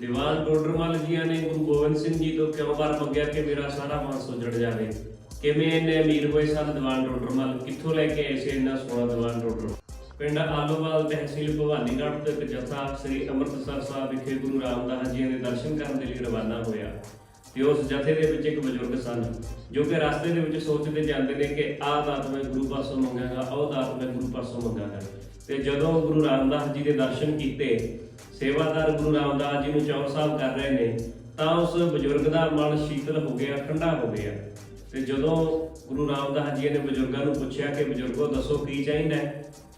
ਦੀਵਾਨ ਟੋਡਰਮਲ ਜੀਆਂ ਨੇ ਗੁਰੂ ਗੋਬਿੰਦ ਸਿੰਘ ਜੀ ਤੋਂ ਕਿਉਂ ਵਾਰ ਮੰਗਿਆ ਕਿ ਮੇਰਾ ਸਾਰਾ ਮਨ ਸੁਜੜ ਜਾਵੇ? ਕਿਵੇਂ ਇਹਨੇ ਅਮੀਰ ਹੋਏ ਸਨ ਦੀਵਾਨ ਟੋਡਰਮਲ ਕਿੱਥੋਂ ਲੈ ਕੇ ਆਏ ਸੀ ਇੰਨਾ ਸੋਹਣਾ ਦੀਵਾਨ ਟੋਡਰ ਪਿੰਡ ਆਲੋਵਾਲ ਤਹਿਸੀਲ ਭਵਾਨੀਗੜ੍ਹ ਤੋਂ ਇੱਕ ਜਥਾ ਸ੍ਰੀ ਅੰਮ੍ਰਿਤਸਰ ਸਾਹਿਬ ਵਿਖੇ ਗੁਰੂ ਰਾਮਦਾਸ ਜੀ ਦੇ ਦਰਸ਼ਨ ਕਰਨ ਦੇ ਲਈ ਰਵਾਨਾ ਹੋਇਆ। ਤੇ ਉਸ ਜਥੇ ਦੇ ਵਿੱਚ ਇੱਕ ਬਜ਼ੁਰਗ ਸਨ, ਜੋ ਕਿ ਰਸਤੇ ਦੇ ਵਿੱਚ ਸੋਚਦੇ ਜਾਂਦੇ ਨੇ ਕਿ ਆਹ ਦਾਤ ਮੈਂ ਗੁਰੂ ਪਾਸੋਂ ਮੰਗਾਂਗਾ ਉਹ ਦਾਤ ਮੈਂ ਗੁਰੂ ਪਾਸੋਂ ਮੰਗਾਂਗਾ। ਤੇ ਜਦੋਂ ਗੁਰੂ ਰਾਮਦਾਸ ਜੀ ਦੇ ਦਰਸ਼ਨ ਕੀਤੇ, ਸੇਵਾਦਾਰ ਗੁਰੂ ਰਾਮਦਾਸ ਜੀ ਨੂੰ ਚੌਰ ਸਾਹਿਬ ਕਰ ਰਹੇ ਨੇ, ਤਾਂ ਉਸ ਬਜ਼ੁਰਗ ਦਾ ਮਨ ਸ਼ੀਤਲ ਹੋ ਗਿਆ, ਠੰਡਾ ਹੋ ਗਿਆ। ਤੇ ਜਦੋਂ ਗੁਰੂ ਰਾਮਦਾਸ ਜੀ ਨੇ ਬਜ਼ੁਰਗਾਂ ਨੂੰ ਪੁੱਛਿਆ ਕਿ ਬਜ਼ੁਰਗੋ, ਦੱਸੋ ਕੀ ਚਾਹੀਦਾ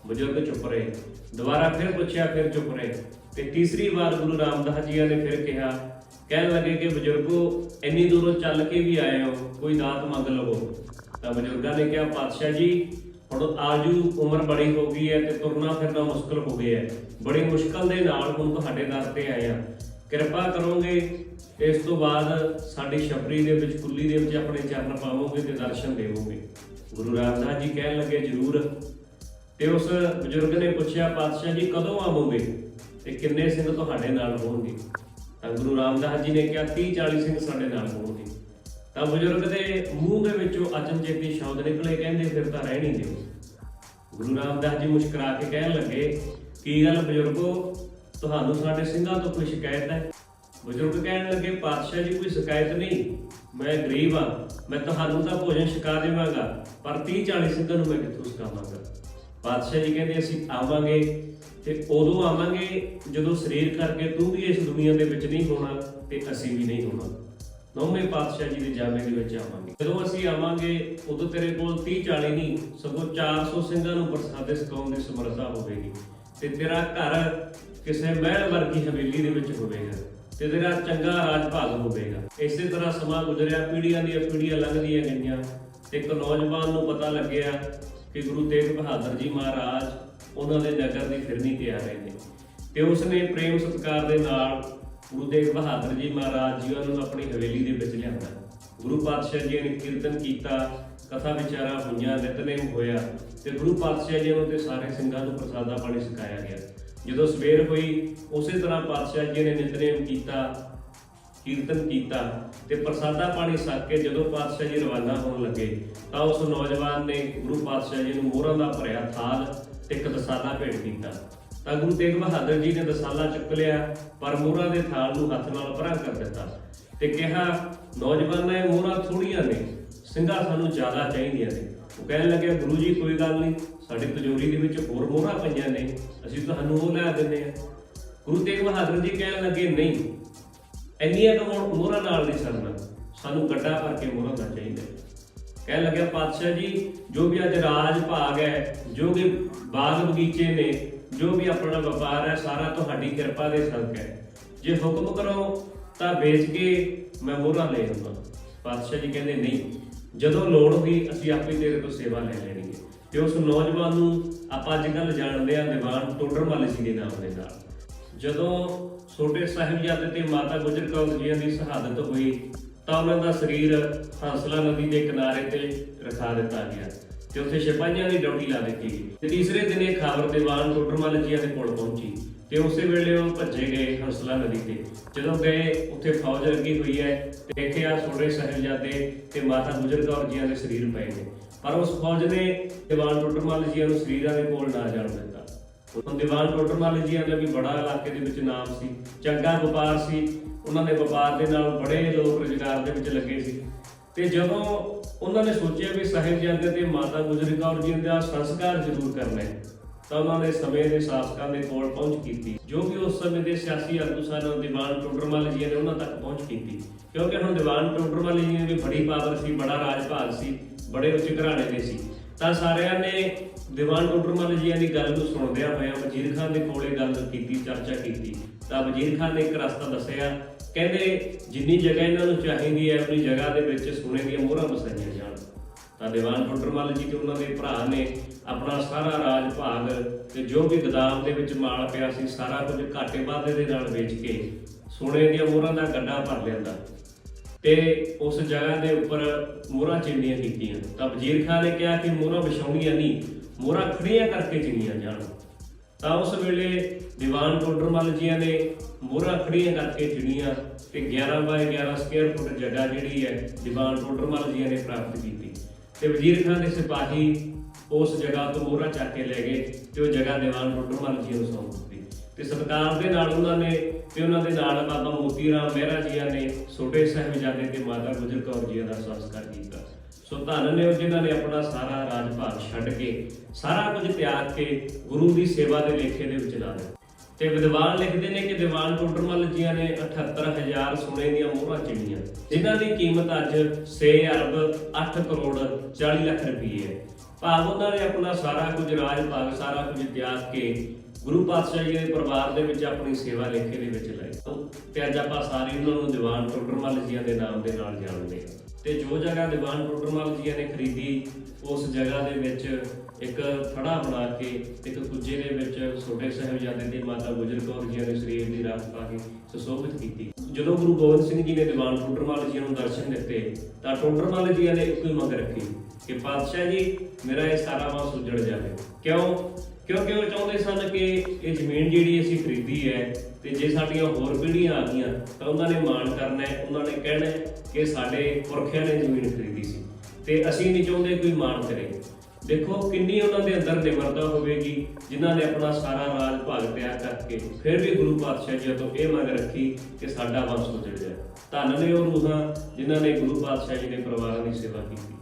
ਬਜ਼ੁਰਗ ਚੁੱਪ ਰਹੇ। ਦੁਬਾਰਾ ਫਿਰ ਪੁੱਛਿਆ, ਫਿਰ ਚੁੱਪ ਰਹੇ। ਤੇ ਤੀਸਰੀ ਵਾਰ ਗੁਰੂ ਰਾਮਦਾਸ ਜੀ ਨੇ ਫਿਰ ਕਿਹਾ ਕਹਿਣ ਲੱਗੇ ਕਿ ਬਜ਼ੁਰਗੋ, ਇੰਨੀ ਦੂਰੋਂ ਚੱਲ ਕੇ ਵੀ ਆਏ ਹੋ, ਕੋਈ ਦਾਤ ਮੰਗ ਲਵੋ। ਤਾਂ ਬਜ਼ੁਰਗਾਂ ਨੇ ਕਿਹਾ, ਪਾਤਸ਼ਾਹ ਜੀ, ਹੁਣ ਆਜੂ, ਉਮਰ ਬੜੀ ਹੋ ਗਈ ਹੈ ਤੇ ਤੁਰਨਾ ਫਿਰਨਾ ਮੁਸ਼ਕਲ ਹੋ ਗਿਆ ਹੈ। ਬੜੀ ਮੁਸ਼ਕਲ ਦੇ ਨਾਲ ਹੁਣ ਤੁਹਾਡੇ ਦਰ ਤੇ ਆਏ ਆ ਕਿਰਪਾ ਕਰੋਗੇ, ਇਸ ਤੋਂ ਬਾਅਦ ਸਾਡੀ ਛਪਰੀ ਦੇ ਵਿੱਚ, ਕੁੱਲੀ ਦੇ ਵਿੱਚ ਆਪਣੇ ਚਰਨ ਪਾਵੋਗੇ ਤੇ ਦਰਸ਼ਨ ਦੇਵੋਗੇ। ਗੁਰੂ ਰਾਮਦਾਸ ਜੀ ਕਹਿਣ ਲੱਗੇ, ਜਰੂਰ। ਤੇ ਉਸ ਬਜ਼ੁਰਗ ਨੇ ਪੁੱਛਿਆ, ਪਾਤਸ਼ਾਹ ਜੀ, ਕਦੋਂ ਆਵੋਗੇ ਤੇ ਕਿੰਨੇ ਸਿੰਘ ਤੁਹਾਡੇ ਨਾਲ ਹੋਣਗੇ? ਤਾਂ ਗੁਰੂ ਰਾਮਦਾਸ ਜੀ ਨੇ ਕਿਹਾ 30 40 ਸਿੰਘ ਸਾਡੇ ਨਾਲ ਹੋਣਗੇ ਤਾਂ ਬਜ਼ੁਰਗ ਦੇ ਮੂੰਹ ਦੇ ਵਿੱਚੋਂ ਅਚਨਚੇਤੀ ਸ਼ਬਦ ਨਿਕਲੇ, ਕਹਿੰਦੇ ਫਿਰ ਤਾਂ ਰਹਿ ਨਹੀਂ ਦਿਓ। ਗੁਰੂ ਰਾਮਦਾਸ ਜੀ ਮੁਸਕਰਾ ਕੇ ਕਹਿਣ ਲੱਗੇ, ਕੀ ਗੱਲ ਬਜ਼ੁਰਗੋ? ਤੁਹਾਨੂੰ ਸਾਡੇ ਸਿੰਘਾਂ ਤੋਂ ਕੋਈ ਸ਼ਿਕਾਇਤ ਹੈ? ਬਜ਼ੁਰਗ ਕਹਿਣ ਲੱਗੇ, ਪਾਤਸ਼ਾਹ ਜੀ, ਕੋਈ ਸ਼ਿਕਾਇਤ ਨਹੀਂ। ਮੈਂ ਗਰੀਬ ਆ ਮੈਂ ਤੁਹਾਨੂੰ ਤਾਂ ਭੋਜਨ ਛਕਾ ਦੇਵਾਂਗਾ, ਪਰ 30 40 ਸਿੰਘਾਂ ਨੂੰ ਮੈਂ ਕਿੱਥੋਂ ਛਕਾਵਾਂਗਾ? ਪਾਤਸ਼ਾਹ ਜੀ ਕਹਿੰਦੇ ਅਸੀਂ ਆਵਾਂਗੇ ਤੇ ਉਦੋਂ ਆਵਾਂਗੇ ਜਦੋਂ ਸਰੀਰ ਕਰਕੇ ਤੂੰ ਵੀ ਇਸ ਦੁਨੀਆ ਦੇ ਵਿੱਚ ਨਹੀਂ ਹੋਣਾ ਤੇ ਅਸੀਂ ਵੀ ਨਹੀਂ ਹੋਣਾ। ਨੌਵੇਂ ਪਾਤਸ਼ਾਹ ਜੀ ਦੇ ਜਾਮੇ ਦੇ ਵਿੱਚ ਆਵਾਂਗੇ। ਜਦੋਂ ਅਸੀਂ ਆਵਾਂਗੇ, ਉਦੋਂ ਤੇਰੇ ਕੋਲ 30 40 ਨਹੀਂ, ਸਗੋਂ 400 ਸਿੰਘਾਂ ਨੂੰ ਪ੍ਰਸਾਦੇ ਸਿਖਾਉਣ ਦੀ ਸਮਰੱਥਾ ਹੋਵੇਗੀ। ਤੇ ਤੇਰਾ ਘਰ ਕਿਸੇ ਮਹਿਲ ਵਰਗੀ ਹਵੇਲੀ ਦੇ ਵਿੱਚ ਹੋਵੇਗਾ ਤੇ ਤੇਰਾ ਚੰਗਾ ਰਾਜ ਭਾਗ ਹੋਵੇਗਾ। ਇਸੇ ਤਰ੍ਹਾਂ ਸਮਾਂ ਗੁਜ਼ਰਿਆ, ਪੀੜ੍ਹੀਆਂ ਦੀਆਂ ਪੀੜ੍ਹੀਆਂ ਲੰਘਦੀਆਂ ਗਈਆਂ ਤੇ ਇੱਕ ਨੌਜਵਾਨ ਨੂੰ ਪਤਾ ਲੱਗਿਆ ਕਿ ਗੁਰੂ ਤੇਗ ਬਹਾਦਰ ਜੀ ਮਹਾਰਾਜ ਉਹਨਾਂ ਦੇ ਨਗਰ ਦੀ ਫਿਰਨੀ ਤੇ ਆ ਰਹੇ ਨੇ। ਤੇ ਉਸਨੇ ਪ੍ਰੇਮ ਸਤਿਕਾਰ ਦੇ ਨਾਲ ਗੁਰੂ ਤੇਗ ਬਹਾਦਰ ਜੀ ਮਹਾਰਾਜ ਜੀ ਉਹਨਾਂ ਨੂੰ ਆਪਣੀ ਹਵੇਲੀ ਦੇ ਵਿੱਚ ਲਿਆਂਦਾ। ਗੁਰੂ ਪਾਤਸ਼ਾਹ ਜੀ ਨੇ ਕੀਰਤਨ ਕੀਤਾ, ਕਥਾ ਵਿਚਾਰਾ ਹੋਈਆਂ, ਨਿਤਨੇਮ ਹੋਇਆ ਤੇ ਗੁਰੂ ਪਾਤਸ਼ਾਹ ਜੀ ਨੂੰ ਤੇ ਸਾਰੇ ਸਿੰਘਾਂ ਨੂੰ ਪ੍ਰਸਾਦਾ ਪਾਣੀ ਸਿਖਾਇਆ ਗਿਆ। ਜਦੋਂ ਸਵੇਰ ਹੋਈ, ਉਸੇ ਤਰ੍ਹਾਂ ਪਾਤਸ਼ਾਹ ਜੀ ਨੇ ਨਿਤਨੇਮ ਕੀਤਾ ਕੀਰਤਨ ਕੀਤਾ ਤੇ ਪ੍ਰਸਾਦਾ ਪਾਣੀ ਛਕ ਕੇ ਜਦੋਂ ਪਾਤਸ਼ਾਹ ਜੀ ਰਵਾਨਾ ਹੋਣ ਲੱਗੇ ਤਾਂ ਉਸ ਨੌਜਵਾਨ ਨੇ ਗੁਰੂ ਪਾਤਸ਼ਾਹ ਜੀ ਨੂੰ ਮੋਹਰਾਂ ਦਾ ਭਰਿਆ ਥਾਲ ਤੇ ਇੱਕ ਦਸਾਲਾ ਭੇਟ ਕੀਤਾ। ਤਾਂ ਗੁਰੂ ਤੇਗ ਬਹਾਦਰ ਜੀ ਨੇ ਦਸਾਲਾ ਚੁੱਕ ਲਿਆ, ਪਰ ਮੋਹਰਾਂ ਦੇ ਥਾਲ ਨੂੰ ਹੱਥ ਨਾਲ ਭਰਾ ਕਰ ਦਿੱਤਾ ਤੇ ਕਿਹਾ, ਨੌਜਵਾਨਾਂ, ਇਹ ਮੋਹਰਾਂ ਥੋੜੀਆਂ ਨੇ ਸਿੰਘਾਂ ਸਾਨੂੰ ਜ਼ਿਆਦਾ ਚਾਹੀਦੀਆਂ ਨੇ। ਉਹ ਕਹਿਣ ਲੱਗਿਆ, ਗੁਰੂ ਜੀ, ਕੋਈ ਗੱਲ ਨਹੀਂ, ਸਾਡੀ ਤਜੋਰੀ ਦੇ ਵਿੱਚ ਹੋਰ ਮੋਹਰਾਂ ਪਈਆਂ ਨੇ, ਅਸੀਂ ਤੁਹਾਨੂੰ ਉਹ ਲੈ ਦਿੰਦੇ ਆ ਗੁਰੂ ਤੇਗ ਬਹਾਦਰ ਜੀ ਕਹਿਣ ਲੱਗੇ, ਨਹੀਂ ਇੰਨੀਆਂ ਕੁ ਮੋਹਰ- ਮੋਹਰਾਂ ਨਾਲ ਨਹੀਂ ਸਰਨਾ ਸਾਨੂੰ ਗੱਡਾ ਭਰ ਕੇ ਮੋਹਰਾਂ ਦਾ ਚਾਹੀਦਾ। ਹੈ। ਕਹਿਣ ਲੱਗਿਆ, ਪਾਤਸ਼ਾਹ ਜੀ, ਜੋ ਵੀ ਅੱਜ ਰਾਜ ਭਾਗ ਹੈ, ਜੋ ਵੀ ਬਾਗ ਬਗੀਚੇ ਨੇ, ਜੋ ਵੀ ਆਪਣਾ ਵਪਾਰ ਹੈ, ਸਾਰਾ ਤੁਹਾਡੀ ਕਿਰਪਾ ਦੇ ਸਦਕਾ ਹੈ। ਜੇ ਹੁਕਮ ਕਰੋ ਤਾਂ ਵੇਚ ਕੇ ਮੈਂ ਮੋਹਰਾਂ ਲੈ ਲਵਾਂ ਪਾਤਸ਼ਾਹ ਜੀ ਕਹਿੰਦੇ, ਨਹੀਂ, ਜਦੋਂ ਲੋੜ ਹੋਈ, ਅਸੀਂ ਆਪੇ ਤੇਰੇ ਤੋਂ ਸੇਵਾ ਲੈ ਲੈਣੀ ਹੈ। ਤੇ ਉਸ ਨੌਜਵਾਨ ਨੂੰ ਆਪਾਂ ਅੱਜ ਕੱਲ੍ਹ ਜਾਣਦੇ ਹਾਂ, ਦੀਵਾਨ ਟੋਡਰਮੱਲ ਜੀ ਦੇ ਨਾਮ ਦੇ ਨਾਲ। ਜਦੋਂ ਛੋਟੇ ਸਾਹਿਬਜ਼ਾਦੇ ਤੇ ਮਾਤਾ ਗੁਜਰ ਕੌਰ ਜੀ ਦੀ ਸ਼ਹਾਦਤ ਹੋਈ, ਤਾਂ ਉਹਨਾਂ ਦਾ ਸਰੀਰ ਹੰਸਲਾ ਨਦੀ ਦੇ ਕਿਨਾਰੇ ਤੇ ਰਖਾ ਦਿੱਤਾ ਗਿਆ ਤੇ ਉੱਥੇ ਸਿਪਾਹੀਆਂ ਦੀ ਡਿਊਟੀ ਲਾ ਦਿੱਤੀ ਗਈ। ਤੇ ਤੀਸਰੇ ਦਿਨ ਇਹ ਖਬਰ ਦੀਵਾਨ ਟੋਡਰਮੱਲ ਜੀ ਦੇ ਕੋਲ ਪਹੁੰਚੀ ਤੇ ਉਸੇ ਵੇਲੇ ਉਹ ਭੱਜੇ ਗਏ ਹੰਸਲਾ ਨਦੀ ਤੇ। ਜਦੋਂ ਗਏ, ਉੱਥੇ ਫੌਜ ਲੱਗੀ ਹੋਈ ਹੈ ਤੇ ਦੇਖਿਆ ਛੋਟੇ ਸਾਹਿਬਜ਼ਾਦੇ ਤੇ ਮਾਤਾ ਗੁਜਰ ਕੌਰ ਜੀ ਦੇ ਸਰੀਰ ਪਏ ਨੇ। ਪਰ ਉਸ ਫੌਜ ਨੇ ਦੀਵਾਨ ਟੋਡਰਮੱਲ ਜੀ ਨੂੰ ਸਰੀਰਾਂ ਦੇ ਕੋਲ ਨਾ ਜਾਣ ਦਿੱਤਾ। ਹੁਣ ਦੀਵਾਨ ਟੋਡਰਮੱਲ ਜੀ ਦਾ ਵੀ ਬੜਾ ਇਲਾਕੇ ਦੇ ਵਿੱਚ ਨਾਮ ਸੀ, ਚੰਗਾ ਵਪਾਰ ਸੀ, ਉਹਨਾਂ ਦੇ ਵਪਾਰ ਦੇ ਨਾਲ ਬੜੇ ਲੋਕ ਰੁਜ਼ਗਾਰ ਦੇ ਵਿੱਚ ਲੱਗੇ ਸੀ। ਤੇ ਜਦੋਂ ਉਹਨਾਂ ਨੇ ਸੋਚਿਆ ਵੀ ਸਾਹਿਬਜ਼ਾਦੇ ਤੇ ਮਾਤਾ ਗੁਜਰੀ ਕੌਰ ਜੀ ਦਾ ਸੰਸਕਾਰ ਜ਼ਰੂਰ ਕਰਨਾ ਹੈ, ਤਾਂ ਉਹਨਾਂ ਨੇ ਸਮੇਂ ਦੇ ਸ਼ਾਸਕਾਂ ਦੇ ਕੋਲ ਪਹੁੰਚ ਕੀਤੀ, ਜੋ ਕਿ ਉਸ ਸਮੇਂ ਦੇ ਸਿਆਸੀ ਆਗੂ ਸਨ ਦੀਵਾਨ ਟੋਡਰਮੱਲ ਜੀ ਨੇ ਉਹਨਾਂ ਤੱਕ ਪਹੁੰਚ ਕੀਤੀ। ਕਿਉਂਕਿ ਹੁਣ ਦੀਵਾਨ ਟੋਡਰਮੱਲ ਜੀ ਨੇ ਵੀ ਬੜੀ ਪਾਵਰ ਸੀ, ਬੜਾ ਰਾਜ ਭਾਗ ਸੀ, ਬੜੇ ਉੱਚ ਘਰਾਣੇ ਦੇ ਸੀ। ਤਾਂ ਸਾਰਿਆਂ ਨੇ ਦੀਵਾਨ ਟੋਡਰਮੱਲ ਜੀਆਂ ਦੀ ਗੱਲ ਨੂੰ ਸੁਣਦਿਆਂ ਹੋਇਆਂ ਵਜ਼ੀਰ ਖਾਨ ਦੇ ਕੋਲੇ ਗੱਲ ਕੀਤੀ, ਚਰਚਾ ਕੀਤੀ। ਤਾਂ ਵਜ਼ੀਰ ਖਾਨ ਨੇ ਇੱਕ ਰਸਤਾ ਦੱਸਿਆ, ਕਹਿੰਦੇ ਜਿੰਨੀ ਜਗ੍ਹਾ ਇਹਨਾਂ ਨੂੰ ਚਾਹੀਦੀ ਹੈ, ਆਪਣੀ ਜਗ੍ਹਾ ਦੇ ਵਿੱਚ ਸੋਨੇ ਦੀਆਂ ਮੋਹਰਾਂ ਵਸਾਈਆਂ ਜਾਣ। ਤਾਂ ਦੀਵਾਨ ਟੋਡਰਮੱਲ ਜੀ ਤੇ ਉਹਨਾਂ ਦੇ ਭਰਾ ਨੇ ਆਪਣਾ ਸਾਰਾ ਰਾਜ ਭਾਗ ਤੇ ਜੋ ਵੀ ਗਦਾਮ ਦੇ ਵਿੱਚ ਮਾਲ ਪਿਆ ਸੀ, ਸਾਰਾ ਕੁਝ ਘਾਟੇ ਵਾਧੇ ਦੇ ਨਾਲ ਵੇਚ ਕੇ ਸੋਨੇ ਦੀਆਂ ਮੋਹਰਾਂ ਦਾ ਗੱਡਾ ਭਰ ਲਿਆਂਦਾ। ਤੇ ਉਸ ਜਗ੍ਹਾ ਦੇ ਉੱਪਰ ਮੋਹਰਾਂ ਚਿੰਨੀਆਂ ਕੀਤੀਆਂ। ਤਾਂ ਵਜ਼ੀਰ ਖਾਨ ਨੇ ਕਿਹਾ ਕਿ ਮੋਹਰਾਂ ਵਿਛਾਉਣੀਆਂ ਨਹੀਂ, ਮੋਹਰਾਂ ਖੜੀਆਂ ਕਰਕੇ ਚਿੰਨੀਆਂ ਜਾਣ। ਤਾਂ ਉਸ ਵੇਲੇ ਦੀਵਾਨ ਟੋਡਰਮਲ ਜੀਆਂ ਨੇ ਮੋਹਰਾਂ ਖੜੀਆਂ ਕਰਕੇ ਚੁਣੀਆਂ ਤੇ 11 ਬਾਏ 11 ਸਕੁਅਰ ਫੁੱਟ ਜਗ੍ਹਾ ਜਿਹੜੀ ਹੈ, ਦੀਵਾਨ ਟੋਡਰਮਲ ਜੀਆਂ ਨੇ ਪ੍ਰਾਪਤ ਕੀਤੀ। ਤੇ ਵਜ਼ੀਰ ਖਾਨ ਦੇ ਸਿਪਾਹੀ ਉਸ ਜਗ੍ਹਾ ਤੋਂ ਮੋਹਰਾਂ ਚੱਕ ਕੇ ਲੈ ਗਏ ਤੇ ਉਹ ਜਗ੍ਹਾ ਦੀਵਾਨ ਟੋਡਰਮਲ ਜੀ ਨੂੰ ਸੌਂਪ ਦਿੱਤੀ। ਤੇ ਸਰਕਾਰ ਦੇ ਨਾਲ ਉਹਨਾਂ ਨੇ ਤੇ ਉਹਨਾਂ ਦੇ ਨਾਲ ਬਾਬਾ ਮੋਤੀ ਰਾਮ ਮਹਿਰਾ ਜੀਆਂ ਨੇ ਛੋਟੇ ਸਾਹਿਬਜ਼ਾਦੇ ਤੇ ਮਾਤਾ ਗੁਜਰ ਕੌਰ ਜੀ ਦਾ ਸੰਸਕਾਰ ਕੀਤਾ। ਸੋ ਧੰਨ ਨੇ ਜਿਨ੍ਹਾਂ ਨੇ ਆਪਣਾ ਸਾਰਾ ਰਾਜ ਛੱਡ ਕੇ ਸਾਰਾ ਕੁਝ ਤਿਆਗ ਕੇ ਗੁਰੂ ਦੀ ਸੇਵਾ ਦੇ ਲੇਖੇ ਦੇ ਵਿੱਚ ਲਾ ਦਿੱਤਾ। ਤੇ ਵਿਦਵਾਨ ਲਿਖਦੇ ਨੇ ਕਿ ਦੀਵਾਨ ਟੋਡਰਮਲ ਜੀਆਂ ਨੇ 78000 ਸੋਨੇ ਦੀਆਂ ਮੋਹਰਾਂ ਚਿਣੀਆਂ, ਜਿਨ੍ਹਾਂ ਦੀ ਕੀਮਤ ਅੱਜ 6 ਅਰਬ 8 ਕਰੋੜ 40 ਲੱਖ ਰੁਪਏ ਹੈ। ਭਾਵ ਉਹਨਾਂ ਨੇ ਆਪਣਾ ਸਾਰਾ ਕੁਝ ਰਾਜ ਭਾਗ, ਸਾਰਾ ਕੁਝ ਤਿਆਗ ਕੇ ਗੁਰੂ ਪਾਤਸ਼ਾਹ ਜੀ ਦੇ ਪਰਿਵਾਰ ਦੇ ਵਿੱਚ ਆਪਣੀ ਸੇਵਾ ਲੇਖੇ ਦੇ ਵਿੱਚ ਲਾਈ। ਤੇ ਅੱਜ ਆਪਾਂ ਸਾਰੇ ਉਹਨਾਂ ਨੂੰ ਦੀਵਾਨ ਟੋਡਰਮਲ ਜੀਆਂ ਦੇ ਨਾਮ ਦੇ ਨਾਲ ਜਾਣਦੇ ਹਾਂ। ਤੇ ਜੋ ਜਗ੍ਹਾ ਦੀਵਾਨ ਟੋਡਰਮਲ ਜੀਆਂ ਨੇ ਖਰੀਦੀ, ਉਸ ਜਗ੍ਹਾ ਦੇ ਵਿੱਚ ਇੱਕ ਥੜਾ ਬਣਾ ਕੇ, ਇੱਕ ਕੁੱਜੇ ਦੇ ਵਿੱਚ ਛੋਟੇ ਸਾਹਿਬਜ਼ਾਦੇ ਦੀ ਮਾਤਾ ਗੁਜਰ ਕੌਰ ਜੀ ਦੇ ਸਰੀਰ ਦੀ ਰਾਖ ਪਾ ਕੇ ਸੁਸ਼ੋਭਿਤ ਕੀਤੀ। ਜਦੋਂ ਗੁਰੂ ਗੋਬਿੰਦ ਸਿੰਘ ਜੀ ਨੇ ਦੀਵਾਨ ਟੋਡਰਮਲ ਜੀ ਨੂੰ ਦਰਸ਼ਨ ਦਿੱਤੇ, ਤਾਂ ਟੋਡਰਮਲ ਜੀ ਨੇ ਇੱਕੋ ਹੀ ਮੰਗ ਰੱਖੀ ਕਿ, ਪਾਤਸ਼ਾਹ ਜੀ, ਮੇਰਾ ਇਹ ਸਾਰਾ ਵਾਂ ਸੁਜੜ ਜਾਵੇ। ਕਿਉਂ? ਕਿਉਂਕਿ ਉਹ ਚਾਹੁੰਦੇ ਸਨ ਕਿ ਇਹ ਜ਼ਮੀਨ ਜਿਹੜੀ ਅਸੀਂ ਖਰੀਦੀ ਹੈ ਤੇ ਜੇ ਸਾਡੀਆਂ ਹੋਰ ਪੀੜ੍ਹੀਆਂ ਆ ਗਈਆਂ ਤਾਂ ਉਹਨਾਂ ਨੇ ਮਾਣ ਕਰਨਾ ਹੈ, ਉਹਨਾਂ ਨੇ ਕਹਿਣਾ ਹੈ ਕਿ ਸਾਡੇ ਪੁਰਖਿਆਂ ਨੇ ਜ਼ਮੀਨ ਖਰੀਦੀ ਸੀ। ਤੇ ਅਸੀਂ ਨਹੀਂ ਚਾਹੁੰਦੇ ਕੋਈ ਮਾਣ ਕਰੇ। ਦੇਖੋ ਕਿੰਨੀ ਉਹਨਾਂ ਦੇ ਅੰਦਰ ਨਿਮਰਤਾ ਹੋਵੇਗੀ, ਜਿਨ੍ਹਾਂ ਨੇ ਆਪਣਾ ਸਾਰਾ ਰਾਜ ਭਾਗ ਤਿਆਗ ਕਰਕੇ ਫਿਰ ਵੀ ਗੁਰੂ ਪਾਤਸ਼ਾਹ ਜੀ ਤੋਂ ਇਹ ਮੰਗ ਰੱਖੀ ਕਿ ਸਾਡਾ ਵੰਸ਼ ਉਜੜ ਜਾਏ। ਧੰਨ ਨੇ ਉਹ ਰੂਹਾਂ ਜਿਨ੍ਹਾਂ ਨੇ ਗੁਰੂ ਪਾਤਸ਼ਾਹ ਜੀ ਦੇ ਪਰਿਵਾਰਾਂ ਦੀ ਸੇਵਾ ਕੀਤੀ।